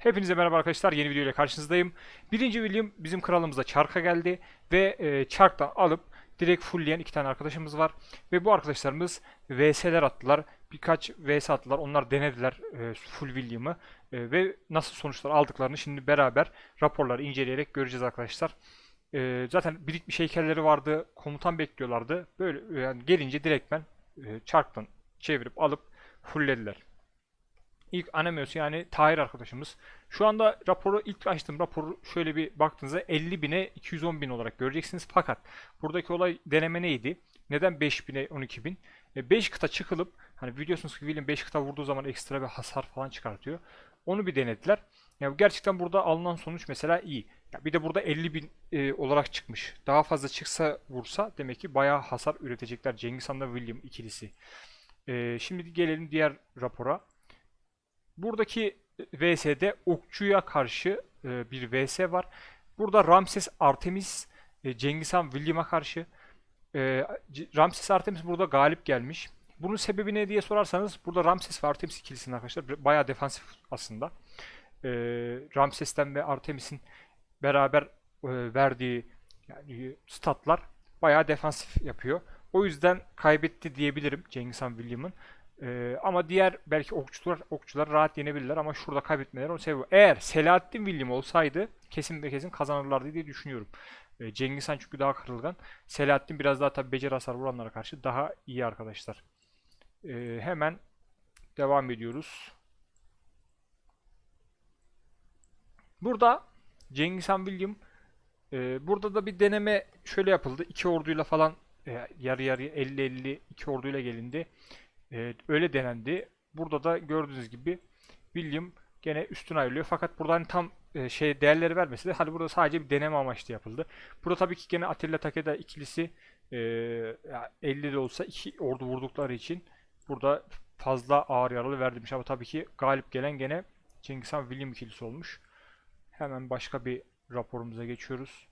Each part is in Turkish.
Hepinize merhaba arkadaşlar. Yeni video ile karşınızdayım. Birinci William bizim kralımıza çarka geldi ve e, çarktan alıp direkt fullleyen iki tane arkadaşımız var. Ve bu arkadaşlarımız VS'ler attılar. Birkaç VS attılar. Onlar denediler e, full William'ı. E, ve nasıl sonuçlar aldıklarını şimdi beraber raporları inceleyerek göreceğiz arkadaşlar. E, zaten birikmiş heykelleri vardı. Komutan bekliyorlardı. Böyle yani gelince direktmen e, çarktan çevirip alıp fulllediler. İlk Anemios yani Tahir arkadaşımız. Şu anda raporu ilk açtım raporu şöyle bir baktığınızda 50 bine 210 bin olarak göreceksiniz. Fakat buradaki olay deneme neydi? Neden 5 bine 12 bin? 5 kıta çıkılıp hani biliyorsunuz ki William 5 kıta vurduğu zaman ekstra bir hasar falan çıkartıyor. Onu bir denediler. Yani gerçekten burada alınan sonuç mesela iyi. Ya bir de burada 50 bin e, olarak çıkmış. Daha fazla çıksa vursa demek ki bayağı hasar üretecekler Cengiz Han'la William ikilisi. E, şimdi gelelim diğer rapora. Buradaki VS'de okçuya karşı e, bir VS var. Burada Ramses Artemis e, Cengiz Han William'a karşı. E, Ramses Artemis burada galip gelmiş. Bunun sebebi ne diye sorarsanız burada Ramses ve Artemis ikilisinin arkadaşlar bayağı defansif aslında. E, Ramses'ten ve Artemis'in beraber e, verdiği yani statlar bayağı defansif yapıyor. O yüzden kaybetti diyebilirim Cengiz Han William'ın. Ee, ama diğer belki okçular okçular rahat yenebilirler ama şurada kaybetmeleri onu seviyor. Eğer Selahattin William olsaydı kesin ve kesin kazanırlardı diye düşünüyorum. Ee, Cengiz Han çünkü daha kırılgan. Selahattin biraz daha tabi beceri hasar vuranlara karşı daha iyi arkadaşlar. Ee, hemen devam ediyoruz. Burada Cengiz Han William e, burada da bir deneme şöyle yapıldı. İki orduyla falan e, yarı yarıya 50-50 iki orduyla gelindi. Ee, öyle denendi. Burada da gördüğünüz gibi William gene üstün ayrılıyor. Fakat burada hani tam e, şey değerleri vermesi de hani burada sadece bir deneme amaçlı yapıldı. Burada tabii ki gene Atilla Takeda ikilisi e, ya 50 de olsa iki ordu vurdukları için burada fazla ağır yaralı verdirmiş. Ama tabii ki galip gelen gene Cengiz Han William ikilisi olmuş. Hemen başka bir raporumuza geçiyoruz.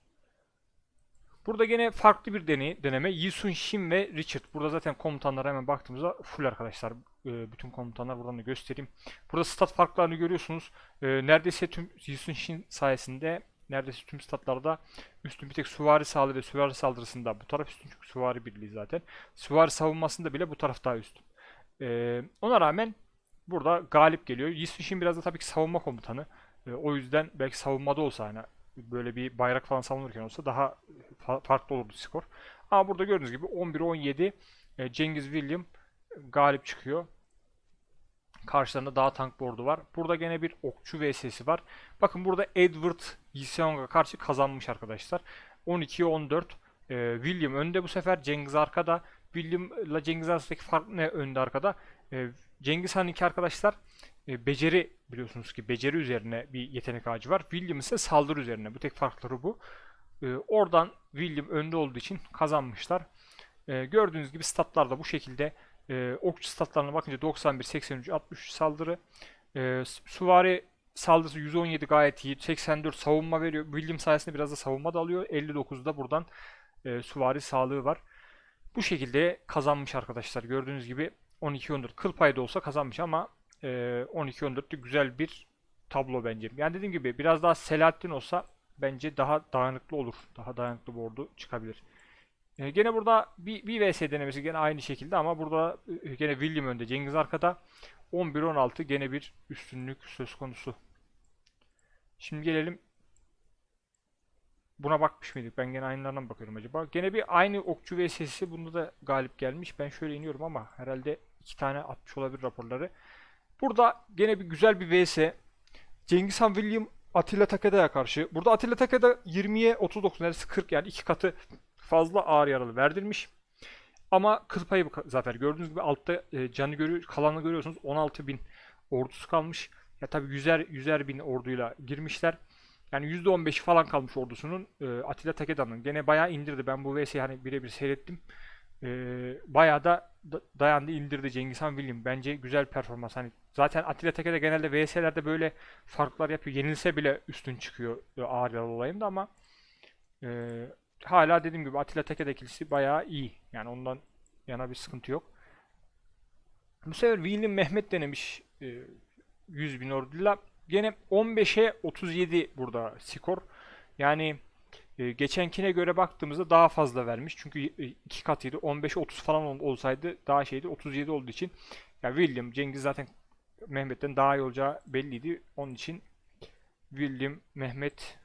Burada gene farklı bir deney, deneme. Yisun Shin ve Richard. Burada zaten komutanlara hemen baktığımızda full arkadaşlar. Ee, bütün komutanlar buradan da göstereyim. Burada stat farklarını görüyorsunuz. Ee, neredeyse tüm Yisun Shin sayesinde neredeyse tüm statlarda üstün bir tek süvari sağlığı ve süvari saldırısında bu taraf üstün çünkü süvari birliği zaten. Süvari savunmasında bile bu taraf daha üstün. Ee, ona rağmen burada galip geliyor. Yisun Shin biraz da tabii ki savunma komutanı. Ee, o yüzden belki savunmada olsa hani böyle bir bayrak falan savunurken olsa daha fa- farklı olurdu skor. Ama burada gördüğünüz gibi 11-17 e, Cengiz William galip çıkıyor. Karşılarında daha tank bordu var. Burada gene bir okçu vs'si var. Bakın burada Edward Yiseong'a karşı kazanmış arkadaşlar. 12'ye 14. E, William önde bu sefer. Cengiz arkada. William'la Cengiz arasındaki fark ne önde arkada? E, Cengiz Han iki arkadaşlar beceri biliyorsunuz ki beceri üzerine bir yetenek ağacı var. William ise saldırı üzerine. Bu tek farkları bu. E, oradan William önde olduğu için kazanmışlar. E, gördüğünüz gibi statlar da bu şekilde. E, okçu statlarına bakınca 91, 83, 63 saldırı. E, süvari saldırısı 117 gayet iyi. 84 savunma veriyor. William sayesinde biraz da savunma da alıyor. 59'da buradan e, süvari sağlığı var. Bu şekilde kazanmış arkadaşlar. Gördüğünüz gibi 12-14 kıl payı da olsa kazanmış ama e, 12-14'te güzel bir tablo bence. Yani dediğim gibi biraz daha Selahattin olsa bence daha dayanıklı olur. Daha dayanıklı bir ordu çıkabilir. E, gene burada bir, bir vs denemesi gene aynı şekilde ama burada gene William önde, Cengiz arkada. 11-16 gene bir üstünlük söz konusu. Şimdi gelelim buna bakmış mıydık? Ben gene aynılarına bakıyorum acaba? Gene bir aynı okçu vs'si bunda da galip gelmiş. Ben şöyle iniyorum ama herhalde iki tane atmış olabilir raporları. Burada gene bir güzel bir vs. Cengiz Han William Atilla Takeda'ya karşı. Burada Atilla Takeda 20'ye 39 neredeyse 40 yani iki katı fazla ağır yaralı verdirmiş. Ama kıl payı bu zafer. Gördüğünüz gibi altta e, canı görüyor, kalanı görüyorsunuz. 16 bin ordusu kalmış. Ya tabi yüzer, yüzer bin orduyla girmişler. Yani %15 falan kalmış ordusunun e, Atilla Takeda'nın. Gene bayağı indirdi. Ben bu vs'yi hani birebir seyrettim. E, bayağı da da- dayandı indirdi Cengiz Han William. Bence güzel performans. Hani zaten Atilla Tekede genelde vs'lerde böyle farklar yapıyor. Yenilse bile üstün çıkıyor ağır yaralı olayında ama e, hala dediğim gibi Atilla Tekede ikilisi bayağı iyi. Yani ondan yana bir sıkıntı yok. Bu sefer William Mehmet denemiş e, 100 bin orduyla. gene 15'e 37 burada skor. Yani e, geçenkine göre baktığımızda daha fazla vermiş. Çünkü e, iki katıydı. 15'e 30 falan ol- olsaydı daha şeydi. 37 olduğu için ya William, Cengiz zaten Mehmet'ten daha iyi olacağı belliydi. Onun için William, Mehmet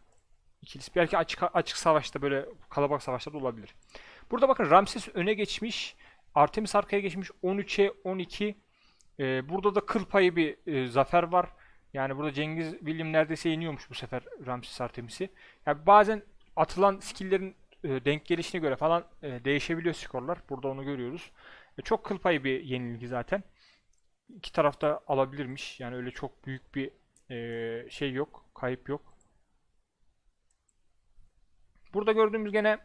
ikilisi. Belki açık açık savaşta böyle kalabalık savaşlarda olabilir. Burada bakın Ramses öne geçmiş. Artemis arkaya geçmiş. 13'e 12. Ee, burada da kıl payı bir e, zafer var. Yani burada Cengiz William neredeyse yeniyormuş bu sefer Ramses Artemis'i. Yani bazen atılan skill'lerin e, denk gelişine göre falan e, değişebiliyor skorlar. Burada onu görüyoruz. E, çok kıl payı bir yenilgi zaten. İki tarafta alabilirmiş. Yani öyle çok büyük bir e, şey yok. Kayıp yok. Burada gördüğümüz gene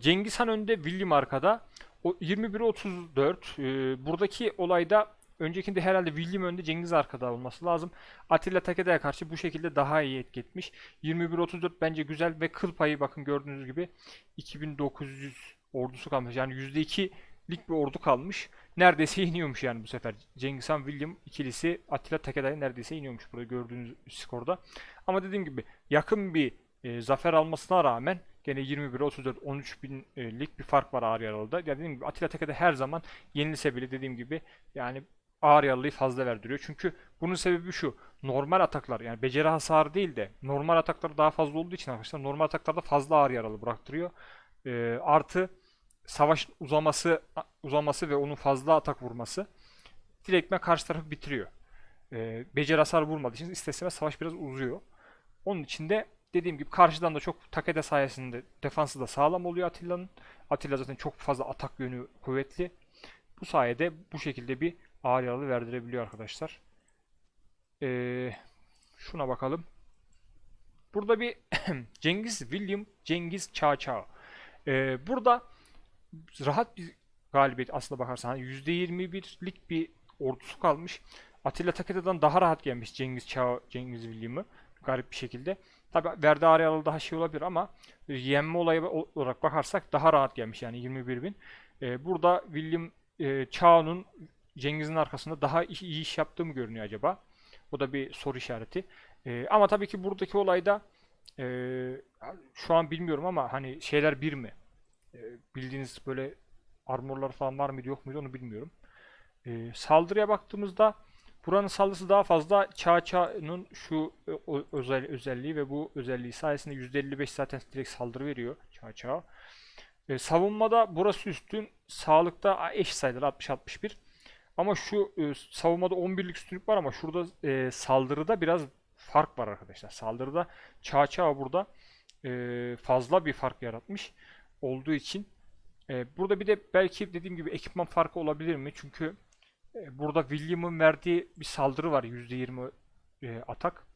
Cengiz Han önde, William arkada. O 21'e 34. E, buradaki olayda öncekinde herhalde William önde, Cengiz arkada olması lazım. Atilla Takeda'ya karşı bu şekilde daha iyi etki etmiş. 21-34 bence güzel ve kıl payı bakın gördüğünüz gibi 2900 ordusu kalmış. Yani %2'lik bir ordu kalmış. Neredeyse iniyormuş yani bu sefer. Cengiz Han William ikilisi Atilla Takeda'ya neredeyse iniyormuş burada gördüğünüz skorda. Ama dediğim gibi yakın bir e, zafer almasına rağmen gene 21'e 34 13 binlik bir fark var ağır yaralıda. Ya dediğim gibi Atilla Tekede her zaman yenilse bile dediğim gibi yani ağır yaralıyı fazla verdiriyor. Çünkü bunun sebebi şu. Normal ataklar yani beceri hasarı değil de normal ataklar daha fazla olduğu için arkadaşlar normal ataklarda fazla ağır yaralı bıraktırıyor. E, artı savaş uzaması uzaması ve onun fazla atak vurması direktmen karşı tarafı bitiriyor. E, beceri hasar vurmadığı için isteseme savaş biraz uzuyor. Onun için de dediğim gibi karşıdan da çok Takeda sayesinde defansı da sağlam oluyor Atilla'nın. Atilla zaten çok fazla atak yönü kuvvetli. Bu sayede bu şekilde bir ağır yaralı verdirebiliyor arkadaşlar. Ee, şuna bakalım. Burada bir Cengiz William, Cengiz Çağ. Ee, burada rahat bir galibiyet aslında bakarsan. Hani %21'lik bir ordusu kalmış. Atilla Takeda'dan daha rahat gelmiş Cengiz Çağ, Cengiz William'ı garip bir şekilde. Tabi Verdi Aryalı daha şey olabilir ama yenme olayı olarak bakarsak daha rahat gelmiş yani 21 bin. Ee, burada William e, Çağ'ın Cengiz'in arkasında daha iyi, iş yaptığı mı görünüyor acaba? O da bir soru işareti. Ee, ama tabii ki buradaki olayda e, şu an bilmiyorum ama hani şeyler bir mi? E, bildiğiniz böyle armorlar falan var mıydı yok muydu onu bilmiyorum. E, saldırıya baktığımızda Buranın saldırısı daha fazla Çağça'nın şu e, özel özelliği ve bu özelliği sayesinde %55 zaten direkt saldırı veriyor Çağça. E, savunmada burası üstün, sağlıkta eş sayılar 60-61. Ama şu e, savunmada 11'lik üstünlük var ama şurada e, saldırıda biraz fark var arkadaşlar. Saldırıda Çağça burada e, fazla bir fark yaratmış olduğu için e, burada bir de belki dediğim gibi ekipman farkı olabilir mi? Çünkü e, Burada William'ın verdiği bir saldırı var %20 e, atak.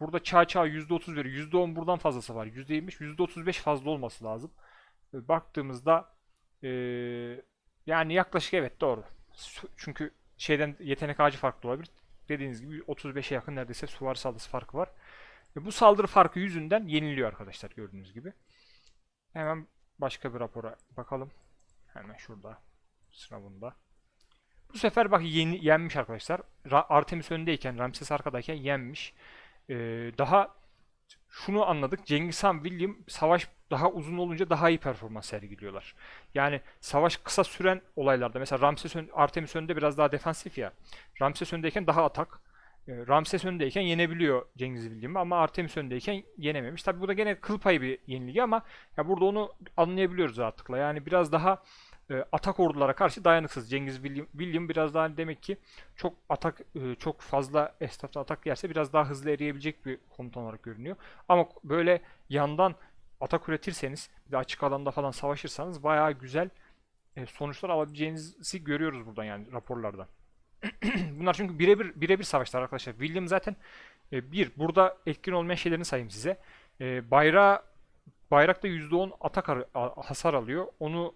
Burada çağ çağ %30 veriyor. %10 buradan fazlası var. %25, %35 fazla olması lazım. E, baktığımızda e, yani yaklaşık evet doğru. Çünkü şeyden yetenek ağacı farklı olabilir. Dediğiniz gibi 35'e yakın neredeyse süvari saldırısı farkı var. Ve bu saldırı farkı yüzünden yeniliyor arkadaşlar gördüğünüz gibi. Hemen başka bir rapora bakalım. Hemen şurada. Sıra bunda. Bu sefer bak yeni, yenmiş arkadaşlar. Ra- Artemis öndeyken, Ramses arkadayken yenmiş. Ee, daha şunu anladık. Cengiz Han, William savaş daha uzun olunca daha iyi performans sergiliyorlar. Yani savaş kısa süren olaylarda mesela Ramses ön, Artemis önde biraz daha defansif ya. Ramses öndeyken daha atak. Ee, Ramses öndeyken yenebiliyor Cengiz William'ı ama Artemis öndeyken yenememiş. Tabi bu da gene kıl payı bir yenilgi ama ya burada onu anlayabiliyoruz rahatlıkla. Yani biraz daha e, atak ordulara karşı dayanıksız. Cengiz William, William biraz daha demek ki çok atak e, çok fazla esnafta atak yerse biraz daha hızlı eriyebilecek bir komutan olarak görünüyor. Ama böyle yandan atak üretirseniz bir de açık alanda falan savaşırsanız bayağı güzel e, sonuçlar alabileceğinizi görüyoruz buradan yani raporlardan. Bunlar çünkü birebir birebir savaşlar arkadaşlar. William zaten e, bir burada etkin olmayan şeylerini sayayım size. E, bayrağı bayrakta %10 atak hasar alıyor. Onu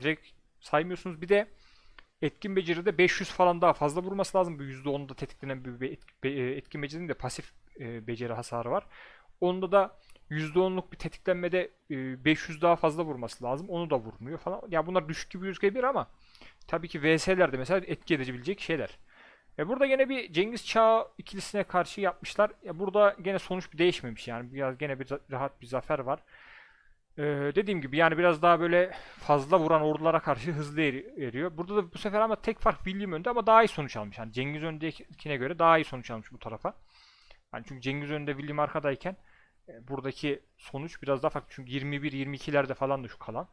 direkt saymıyorsunuz. Bir de etkin beceride 500 falan daha fazla vurması lazım. Bu %10'da tetiklenen bir etkin becerinin de pasif beceri hasarı var. Onda da %10'luk bir tetiklenmede e, 500 daha fazla vurması lazım. Onu da vurmuyor falan. Ya bunlar düşük gibi gözükebilir ama tabii ki VS'lerde mesela etki edebilecek şeyler. E burada gene bir Cengiz Çağ ikilisine karşı yapmışlar. E burada gene sonuç bir değişmemiş yani. Biraz gene bir rahat bir zafer var. E, dediğim gibi yani biraz daha böyle fazla vuran ordulara karşı hızlı eri- eriyor. Burada da bu sefer ama tek fark William önde ama daha iyi sonuç almış. Yani Cengiz öndekine göre daha iyi sonuç almış bu tarafa. Yani çünkü Cengiz önde William arkadayken e, buradaki sonuç biraz daha farklı. Çünkü 21-22'lerde falan da şu kalan.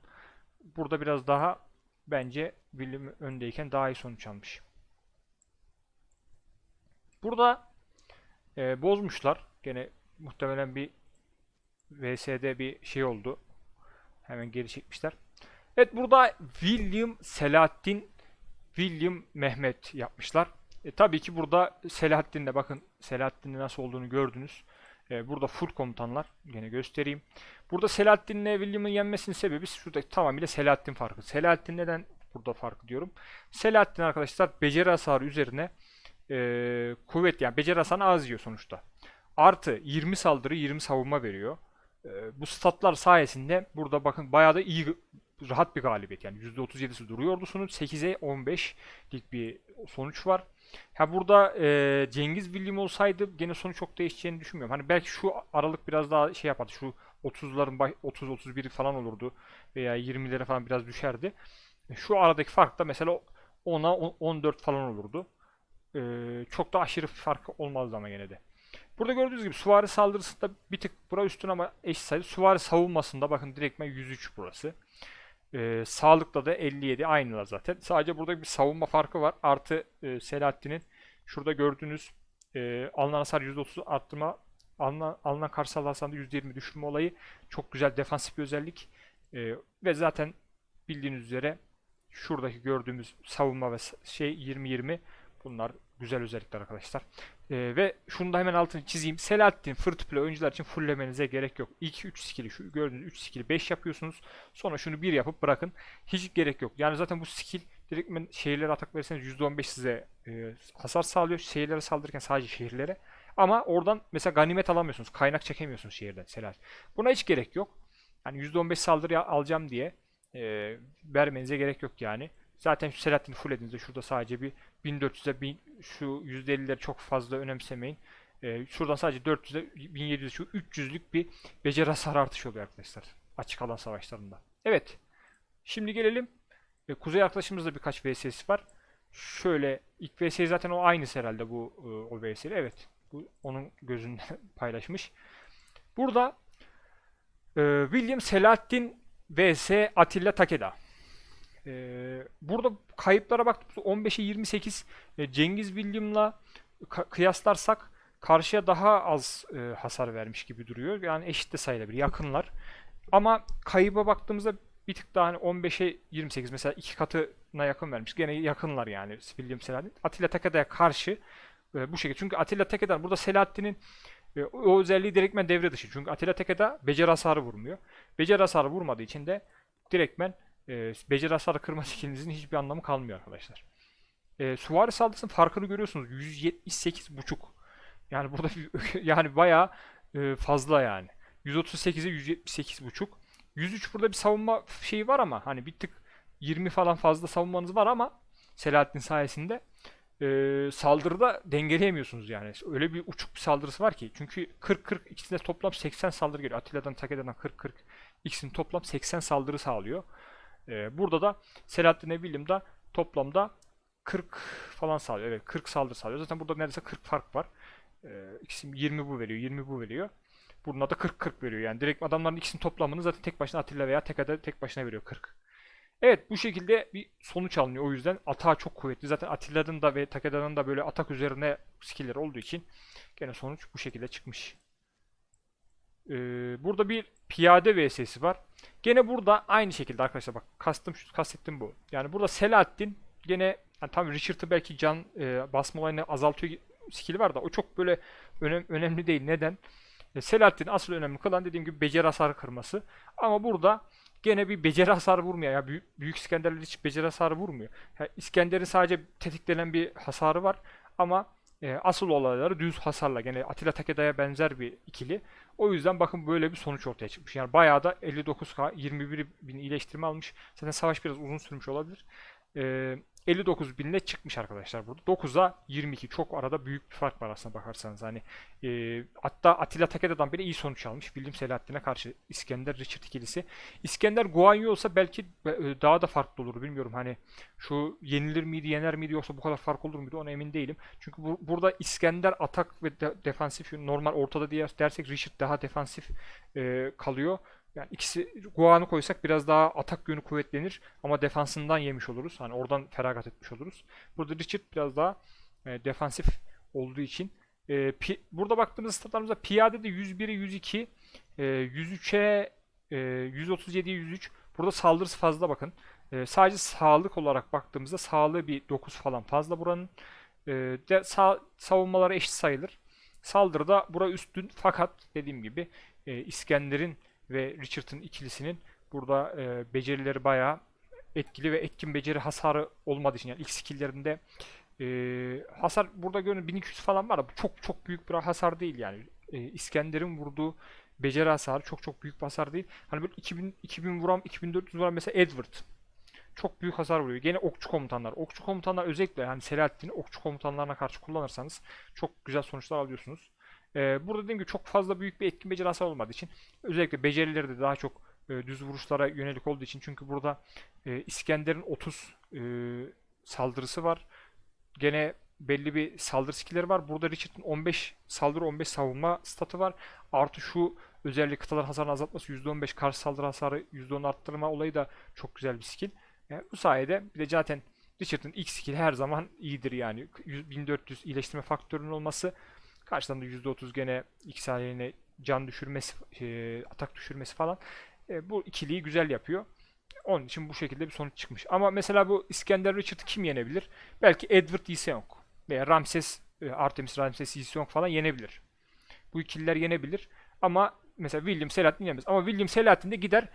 Burada biraz daha bence William öndeyken daha iyi sonuç almış. Burada e, bozmuşlar. Gene muhtemelen bir VS'de bir şey oldu. Hemen geri çekmişler. Evet burada William Selahattin William Mehmet yapmışlar. E, tabii ki burada Selahattin'de bakın Selahattin'in nasıl olduğunu gördünüz. E, burada full komutanlar. Gene göstereyim. Burada Selahattin'le William'ın yenmesinin sebebi şurada tamamıyla Selahattin farkı. Selahattin neden burada farkı diyorum. Selahattin arkadaşlar beceri hasarı üzerine e, kuvvet yani beceri hasarını az yiyor sonuçta. Artı 20 saldırı 20 savunma veriyor. E, bu statlar sayesinde burada bakın bayağı da iyi rahat bir galibiyet yani %37'si duruyor ordusunun 8'e 15'lik bir sonuç var. Ha burada e, Cengiz William olsaydı gene sonuç çok değişeceğini düşünmüyorum. Hani belki şu aralık biraz daha şey yapardı. Şu 30'ların 30 31 falan olurdu veya 20'lere falan biraz düşerdi. E, Şu aradaki fark da mesela 10'a 14 falan olurdu. E, çok da aşırı fark olmazdı ama gene de. Burada gördüğünüz gibi süvari saldırısında bir tık bura üstün ama eş sayı. Süvari savunmasında bakın direktmen 103 burası. Ee, sağlıkta da 57 aynılar zaten. Sadece burada bir savunma farkı var. Artı e, Selahattin'in şurada gördüğünüz e, alınan hasar %30 arttırma alınan, alınan karşı hasarında %20 düşürme olayı çok güzel defansif bir özellik. E, ve zaten bildiğiniz üzere şuradaki gördüğümüz savunma ve şey 20-20 bunlar güzel özellikler arkadaşlar. Ee, ve şunu da hemen altını çizeyim. Selahattin Fırt Play oyuncular için fulllemenize gerek yok. İlk 3 skill'i şu gördüğünüz 3 skill'i 5 yapıyorsunuz. Sonra şunu 1 yapıp bırakın. Hiç gerek yok. Yani zaten bu skill direktmen şehirlere atak verirseniz %15 size e, hasar sağlıyor. Şehirlere saldırırken sadece şehirlere. Ama oradan mesela ganimet alamıyorsunuz. Kaynak çekemiyorsunuz şehirden. Selahattin. Buna hiç gerek yok. Yani %15 saldırı alacağım diye e, vermenize gerek yok yani. Zaten şu Selahattin'i fullediğinizde şurada sadece bir 1400'e bin, şu %50'leri çok fazla önemsemeyin. Ee, şuradan sadece 400'e 1700 şu 300'lük bir beceri hasar artışı oluyor arkadaşlar. Açık alan savaşlarında. Evet. Şimdi gelelim. E, Kuzey arkadaşımızda birkaç VS'si var. Şöyle ilk VS zaten o aynısı herhalde bu e, o VS'li. Evet. Bu onun gözünden paylaşmış. Burada e, William Selahattin vs Atilla Takeda. Ee, burada kayıplara baktığımızda 15'e 28 e, Cengiz William'la kıyaslarsak karşıya daha az e, hasar vermiş gibi duruyor. Yani eşit de sayılabilir. Yakınlar. Ama kayıba baktığımızda bir tık daha hani 15'e 28 mesela iki katına yakın vermiş. Gene yakınlar yani William Selahattin. Atilla Tekeda'ya karşı e, bu şekilde. Çünkü Atilla Tekeda burada Selahattin'in e, o özelliği direktmen devre dışı. Çünkü Atilla Tekeda beceri hasarı vurmuyor. Beceri hasarı vurmadığı için de direktmen e, beceri hasarı kırma skillinizin hiçbir anlamı kalmıyor arkadaşlar. E, süvari saldırısının farkını görüyorsunuz. 178.5. Yani burada yani bayağı e, fazla yani. 138'e 178.5. 103 burada bir savunma şeyi var ama hani bir tık 20 falan fazla savunmanız var ama Selahattin sayesinde e, saldırıda dengeleyemiyorsunuz yani. Öyle bir uçuk bir saldırısı var ki. Çünkü 40-40 ikisinde toplam 80 saldırı geliyor. Atilla'dan Takeda'dan 40-40 ikisinin toplam 80 saldırı sağlıyor. Ee, burada da Selahattin William'da toplamda 40 falan sağlıyor. Evet 40 saldırı sağlıyor. Zaten burada neredeyse 40 fark var. Ee, ikisi 20 bu veriyor, 20 bu veriyor. Bunda da 40-40 veriyor. Yani direkt adamların ikisinin toplamını zaten tek başına Atilla veya Tekada tek başına veriyor 40. Evet bu şekilde bir sonuç alınıyor. O yüzden atağı çok kuvvetli. Zaten Atilla'nın da ve Takeda'nın da böyle atak üzerine skill'leri olduğu için gene sonuç bu şekilde çıkmış. Ee, burada bir piyade vs'si var. Gene burada aynı şekilde arkadaşlar bak kastım kastettim bu. Yani burada Selahattin gene yani tam Richard'ı belki can e, basma olayını azaltıyor skill'i var da o çok böyle önem, önemli değil. Neden? E, Selahattin asıl önemli kılan dediğim gibi beceri hasarı kırması. Ama burada gene bir beceri hasarı vurmuyor. Ya büyük, büyük İskenderler hiç beceri hasarı vurmuyor. Ya İskender'in sadece tetiklenen bir hasarı var ama e, asıl olayları düz hasarla gene Atilla Takeda'ya benzer bir ikili. O yüzden bakın böyle bir sonuç ortaya çıkmış. Yani bayağı da 59k 21 bin iyileştirme almış. Zaten savaş biraz uzun sürmüş olabilir. Ee, 59 binle çıkmış arkadaşlar burada. 9'a 22 çok arada büyük bir fark var aslında bakarsanız. Hani e, hatta Atilla Takeda'dan bile iyi sonuç almış. Bildiğim Selahattin'e karşı İskender Richard ikilisi. İskender Guanyu olsa belki e, daha da farklı olur bilmiyorum. Hani şu yenilir miydi yener miydi yoksa bu kadar fark olur muydu ona emin değilim. Çünkü bu, burada İskender atak ve de, defansif normal ortada diye dersek Richard daha defansif e, kalıyor. Yani ikisi Guan'ı koysak biraz daha atak yönü kuvvetlenir ama defansından yemiş oluruz. Hani oradan feragat etmiş oluruz. Burada Richard biraz daha e, defansif olduğu için e, pi- burada baktığımız statlarımızda piyade de 101'e 102, e, 103'e e, 137'ye 103. Burada saldırısı fazla bakın. E, sadece sağlık olarak baktığımızda sağlığı bir 9 falan fazla buranın. E, de sağ, savunmaları eşit sayılır. Saldırıda bura üstün fakat dediğim gibi e, İskender'in ve Richard'ın ikilisinin burada e, becerileri bayağı etkili ve etkin beceri hasarı olmadığı için yani ilk skill'lerinde e, hasar burada görün 1200 falan var bu çok çok büyük bir hasar değil yani. E, İskender'in vurduğu beceri hasarı çok çok büyük bir hasar değil. Hani böyle 2000 2000 vuran 2400 vuran mesela Edward çok büyük hasar vuruyor. Gene okçu komutanlar. Okçu komutanlar özellikle yani Selahattin'i okçu komutanlarına karşı kullanırsanız çok güzel sonuçlar alıyorsunuz. Ee, burada dediğim gibi çok fazla büyük bir etkin beceri olmadığı için özellikle becerileri de daha çok e, düz vuruşlara yönelik olduğu için çünkü burada e, İskender'in 30 e, saldırısı var. Gene belli bir saldırı skill'leri var. Burada Richard'ın 15 saldırı 15 savunma statı var. Artı şu özellik kıtalar hasarını azaltması %15 karşı saldırı hasarı %10 arttırma olayı da çok güzel bir skill. Yani bu sayede bir de zaten Richard'ın ilk skill her zaman iyidir yani. 100 1400 iyileştirme faktörünün olması karşıdan da %30 gene X haline can düşürmesi, e, atak düşürmesi falan. E, bu ikiliyi güzel yapıyor. Onun için bu şekilde bir sonuç çıkmış. Ama mesela bu İskender Richard'ı kim yenebilir? Belki Edward Iseong veya Ramses, e, Artemis Ramses Iseong falan yenebilir. Bu ikililer yenebilir. Ama mesela William Selahattin yenemez. Ama William Selahattin de gider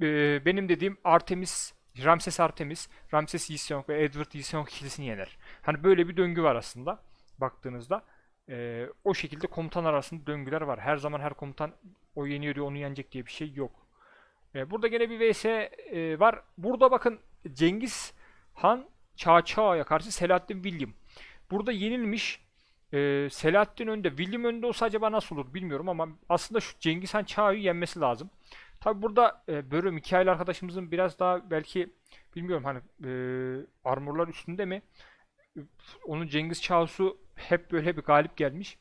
e, benim dediğim Artemis, Ramses Artemis, Ramses Iseong ve Edward Iseong ikilisini yener. Hani böyle bir döngü var aslında baktığınızda. E, o şekilde komutan arasında döngüler var. Her zaman her komutan o yeniyor diye onu yenecek diye bir şey yok. E, burada gene bir vs e, var. Burada bakın Cengiz Han Çağçağ'a karşı Selahattin William. Burada yenilmiş. E, Selahattin önde. William önde olsa acaba nasıl olur bilmiyorum ama aslında şu Cengiz Han Çağ'ı yenmesi lazım. Tabi burada e, böyle Mikail arkadaşımızın biraz daha belki bilmiyorum hani e, armorlar üstünde mi? Onun Cengiz Çağsu hep böyle bir galip gelmiş.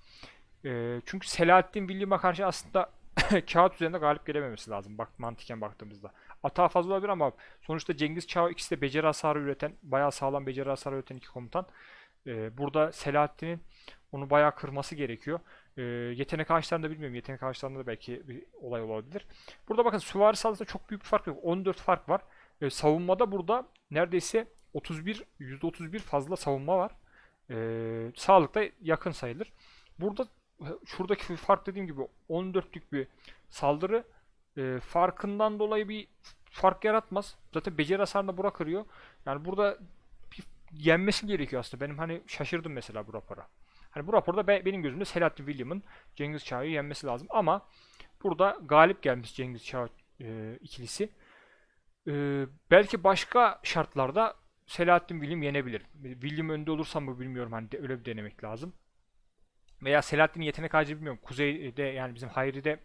E, çünkü Selahattin William'a karşı aslında kağıt üzerinde galip gelememesi lazım bak mantıken baktığımızda. Atağı fazla olabilir ama sonuçta Cengiz Çağ ikisi de beceri hasarı üreten, bayağı sağlam beceri hasarı üreten iki komutan. Ee, burada Selahattin'in onu bayağı kırması gerekiyor. Ee, yetenek ağaçlarında bilmiyorum. Yetenek ağaçlarında da belki bir olay olabilir. Burada bakın süvari saldırısında çok büyük bir fark yok. 14 fark var. Ee, savunmada burada neredeyse 31, %31 fazla savunma var. Ee, sağlıkta yakın sayılır. Burada şuradaki fark dediğim gibi 14'lük bir saldırı e, farkından dolayı bir fark yaratmaz. Zaten beceri hasarını bura kırıyor. Yani burada yenmesi gerekiyor aslında. Benim hani şaşırdım mesela bu rapora. Hani bu raporda be, benim gözümde Selahattin William'ın Cengiz Çağ'ı yenmesi lazım. Ama burada galip gelmiş Cengiz Çağ e, ikilisi. E, belki başka şartlarda Selahattin William yenebilir. William önde olursam mı bilmiyorum. Hani de, öyle bir denemek lazım. Veya Selahattin'in yetenek ağacı bilmiyorum. Kuzeyde yani bizim Hayri'de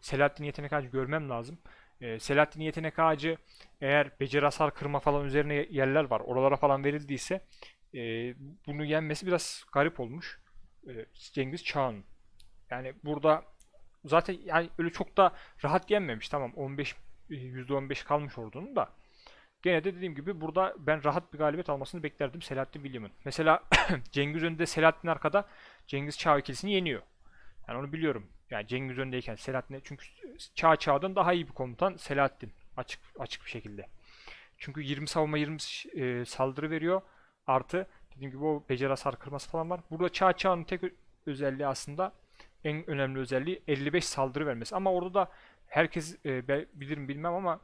Selahattin'in yetenek ağacı görmem lazım. Ee, Selahattin'in yetenek ağacı eğer beceri hasar kırma falan üzerine yerler var. Oralara falan verildiyse e, bunu yenmesi biraz garip olmuş. E, Cengiz Çağ'ın. Yani burada zaten yani öyle çok da rahat yenmemiş. Tamam 15 %15 kalmış ordunun da. Gene de dediğim gibi burada ben rahat bir galibiyet almasını beklerdim Selahattin William'ın. Mesela Cengiz önünde Selahattin arkada Cengiz Çağ ikilisini yeniyor. Yani onu biliyorum. Yani Cengiz öndeyken Selahattin çünkü Çağ Çağ'dan daha iyi bir komutan Selahattin açık açık bir şekilde. Çünkü 20 savunma 20 e, saldırı veriyor. Artı dediğim gibi o beceri hasar kırması falan var. Burada Çağ Çağ'ın tek özelliği aslında en önemli özelliği 55 saldırı vermesi. Ama orada da herkes e, bilir mi bilmem ama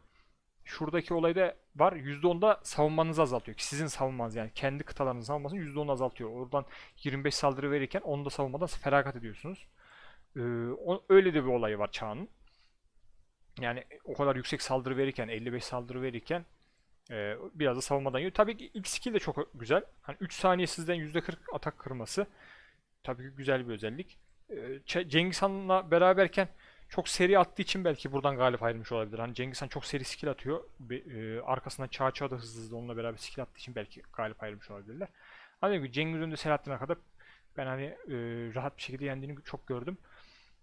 şuradaki olayda var. %10'da savunmanızı azaltıyor. Ki sizin savunmanız yani kendi kıtalarınızın savunmasını %10 azaltıyor. Oradan 25 saldırı verirken onu da savunmadan feragat ediyorsunuz. Ee, o, öyle de bir olayı var çağının. Yani o kadar yüksek saldırı verirken 55 saldırı verirken Ee, biraz da savunmadan yiyor. Tabii ki ilk skill de çok güzel. Hani 3 saniye sizden %40 atak kırması. Tabii ki güzel bir özellik. Ç- Cengiz Han'la beraberken çok seri attığı için belki buradan galip ayrılmış olabilir. Hani Cengiz Han çok seri skill atıyor. Bir, e, arkasından Çağ Çağ da hızlı hızlı onunla beraber skill attığı için belki galip ayrılmış olabilirler. Dediğim gibi Cengiz Selahattin'e kadar ben hani e, rahat bir şekilde yendiğini çok gördüm.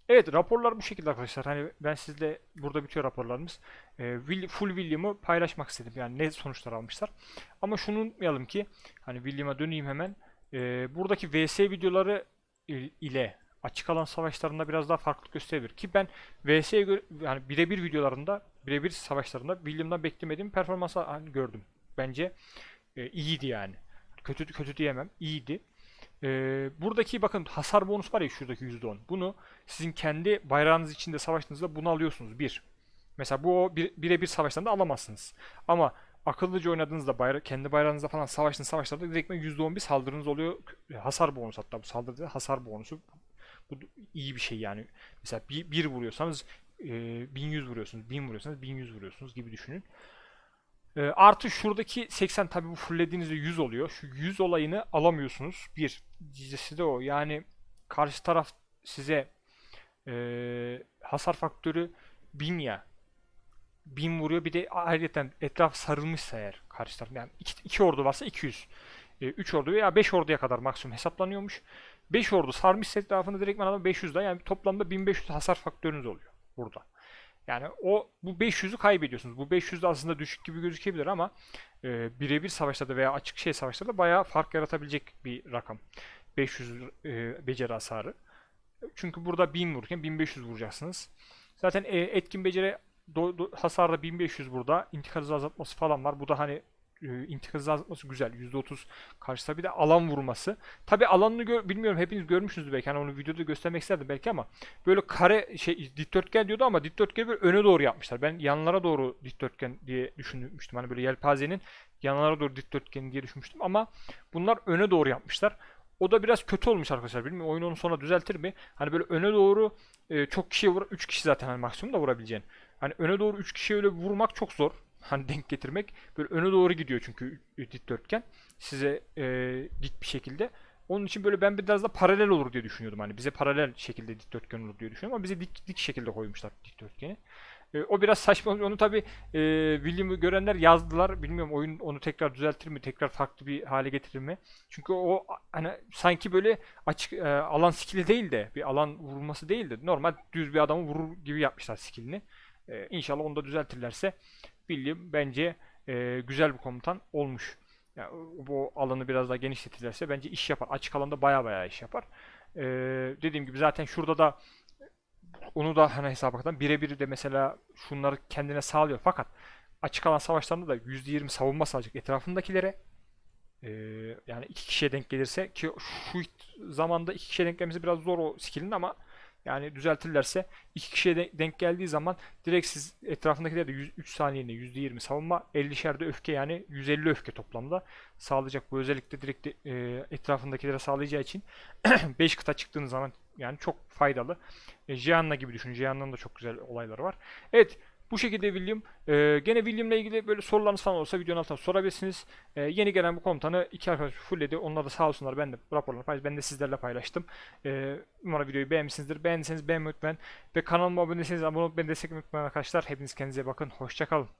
Evet raporlar bu şekilde arkadaşlar. Hani ben sizle burada bitiyor raporlarımız. E, Will- full William'ı paylaşmak istedim. Yani ne sonuçlar almışlar. Ama şunu unutmayalım ki hani William'a döneyim hemen. E, buradaki VS videoları i- ile açık alan savaşlarında biraz daha farklılık gösterebilir. Ki ben VS'ye göre yani birebir videolarında, birebir savaşlarında William'dan beklemediğim performansı gördüm. Bence e, iyiydi yani. Kötü kötü diyemem. iyiydi. E, buradaki bakın hasar bonus var ya şuradaki %10. Bunu sizin kendi bayrağınız içinde savaştığınızda bunu alıyorsunuz. Bir. Mesela bu o bir, birebir savaşlarında alamazsınız. Ama akıllıca oynadığınızda bayra kendi bayrağınızda falan savaştığınız savaşlarda direkt %10 bir saldırınız oluyor. E, Hasar bonusu hatta bu saldırıda hasar bonusu. Bu iyi bir şey yani. Mesela bir, bir vuruyorsanız e, 1100 vuruyorsunuz. 1000 vuruyorsanız 1100 vuruyorsunuz gibi düşünün. E, artı şuradaki 80 tabi bu fulllediğinizde 100 oluyor. Şu 100 olayını alamıyorsunuz. Bir. Dizisi de o. Yani karşı taraf size e, hasar faktörü 1000 ya. 1000 vuruyor. Bir de ayrıca etraf sarılmışsa eğer karşı taraf. Yani iki, iki ordu varsa 200. 3 ordu veya 5 orduya kadar maksimum hesaplanıyormuş. 5 ordu sarmış etrafını direkt adam 500 daha yani toplamda 1500 hasar faktörünüz oluyor burada. Yani o bu 500'ü kaybediyorsunuz. Bu 500 de aslında düşük gibi gözükebilir ama e, birebir savaşlarda veya açık şey savaşlarda bayağı fark yaratabilecek bir rakam. 500 e, beceri hasarı. Çünkü burada 1000 vururken 1500 vuracaksınız. Zaten e, etkin beceri do, do, hasarda 1500 burada. İntikal hızı azaltması falan var. Bu da hani e, intikal hızı azaltması güzel. %30 karşıda bir de alan vurması. Tabi alanını gör, bilmiyorum hepiniz görmüşsünüzdür belki. Hani onu videoda göstermek isterdim belki ama böyle kare şey dikdörtgen diyordu ama dikdörtgeni böyle öne doğru yapmışlar. Ben yanlara doğru dikdörtgen diye düşünmüştüm. Hani böyle yelpazenin yanlara doğru dikdörtgen diye düşünmüştüm ama bunlar öne doğru yapmışlar. O da biraz kötü olmuş arkadaşlar. Bilmiyorum oyun onu sonra düzeltir mi? Hani böyle öne doğru e, çok kişiye vur 3 kişi zaten hani maksimum da vurabileceğin. Hani öne doğru 3 kişiye öyle vurmak çok zor. Hani denk getirmek. Böyle öne doğru gidiyor çünkü dikdörtgen. Size e, dik bir şekilde. Onun için böyle ben biraz da paralel olur diye düşünüyordum. Hani bize paralel şekilde dikdörtgen olur diye düşünüyorum ama bize dik dik şekilde koymuşlar dikdörtgeni. E, o biraz saçma. Onu tabi e, William'ı görenler yazdılar. Bilmiyorum oyun onu tekrar düzeltir mi? Tekrar farklı bir hale getirir mi? Çünkü o hani sanki böyle açık e, alan skill'i değil de bir alan vurulması değil de normal düz bir adamı vurur gibi yapmışlar skill'ini. E, inşallah onu da düzeltirlerse William bence e, güzel bir komutan olmuş. Yani bu alanı biraz daha genişletirlerse bence iş yapar. Açık alanda baya baya iş yapar. E, dediğim gibi zaten şurada da onu da hani hesaba katan birebir de mesela şunları kendine sağlıyor. Fakat açık alan savaşlarında da %20 savunma sağlayacak etrafındakilere. Ee, yani iki kişiye denk gelirse ki şu zamanda iki kişiye denk gelmesi biraz zor o skill'in ama yani düzeltirlerse iki kişiye de- denk geldiği zaman direkt siz etrafındakilere de 100 3 saniyede %20 savunma 50'şer de öfke yani 150 öfke toplamda sağlayacak. Bu özellikle direkt de, e, etrafındakilere sağlayacağı için 5 kıta çıktığınız zaman yani çok faydalı. E, Gianna gibi düşün. Gianna'nın da çok güzel olayları var. Evet. Bu şekilde William. E, gene William'la ilgili böyle sorularınız falan olursa videonun altına sorabilirsiniz. E, yeni gelen bu komutanı iki arkadaş fullledi. Onlar da sağ olsunlar. Ben de raporlarını paylaştım. Ben de sizlerle paylaştım. E, umarım videoyu beğenmişsinizdir. Beğendiyseniz beğenmeyi unutmayın. Ve kanalıma abone değilseniz abone olup beni desteklemeyi arkadaşlar. Hepiniz kendinize bakın. Hoşçakalın.